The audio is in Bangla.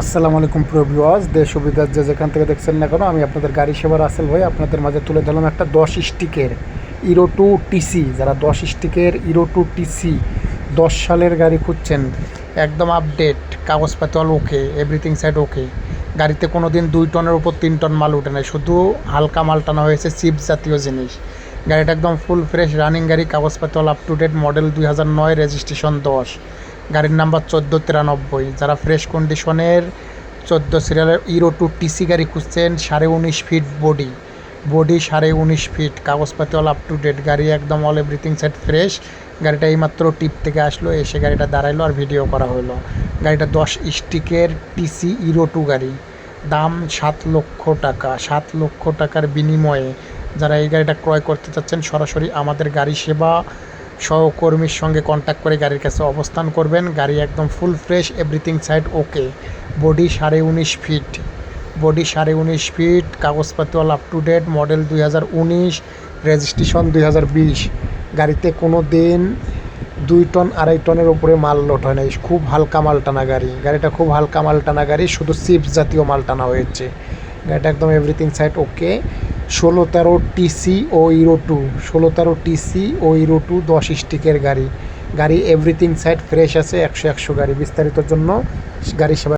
আসসালামু আলাইকুম প্রিয় ভিউয়ার্স, দেশ বিদেশ যে যেখান থেকে দেখছেন না কেন, আমি আপনাদের গাড়ি সেবার আসেল ভাই, আপনাদের মাঝে তুলে ধরলাম একটা দশ স্টিকের ইরো টু টিসি যারা দশ স্টিকের ইরো টু টিসি দশ সালের গাড়ি খুঁজছেন, একদম আপডেট কাগজপাতি all okay everything side okay গাড়িতে কোনো দিন দুই টনের উপর তিন টন মাল উঠে নাই, শুধু হালকা মাল টানা হয়েছে চিপ জাতীয় জিনিস। গাড়িটা একদম ফুল ফ্রেশ রানিং গাড়ি, কাগজপাতি all up to date model দুই হাজার নয় রেজিস্ট্রেশন দশ। গাড়ির নাম্বার চোদ্দ তিরানব্বই। যারা ফ্রেশ কন্ডিশনের চোদ্দ সিরিয়ালের ইরো টু টিসি গাড়ি খুঁজছেন, সাড়ে উনিশ ফিট বডি বডি সাড়ে উনিশ ফিট কাগজপাতি অল আপ টু ডেট গাড়ি একদম অল এভরিথিং সেট ফ্রেশ গাড়িটা এইমাত্র টিপ থেকে আসলো, এসে গাড়িটা দাঁড়াইলো আর ভিডিও করা হলো। গাড়িটা দশ স্টিকের টিসি ইরো টু গাড়ি। দাম সাত লক্ষ টাকা। সাত লক্ষ টাকার বিনিময়ে যারা এই গাড়িটা ক্রয় করতে চাচ্ছেন, সরাসরি আমাদের গাড়ি সেবা সহকর্মীর সঙ্গে কন্ট্যাক্ট করে গাড়ির কাছে অবস্থান করবেন। গাড়ি একদম full fresh everything side okay body সাড়ে উনিশ ফিট বডি সাড়ে উনিশ ফিট কাগজপাতি all up to date model দুই হাজার উনিশ রেজিস্ট্রেশন দুই হাজার বিশ। গাড়িতে কোনো দিন, দুই টন, আড়াই টনের উপরে মাল লোড হয় না খুব হালকা মাল টানা গাড়ি। গাড়িটা খুব হালকা মাল টানা গাড়ি, শুধু চিপস জাতীয় মাল টানা হয়েছে। গাড়িটা একদম এভরিথিং সাইড ওকে ষোলো তেরো টিসি ও ইরো টু। ষোলো তেরো টিসি ও ইরো টু দশ স্টিকের গাড়ি। গাড়ি এভরিথিং সাইড ফ্রেশ আছে, একশো একশো গাড়ি। বিস্তারিতর জন্য গাড়ি সেবা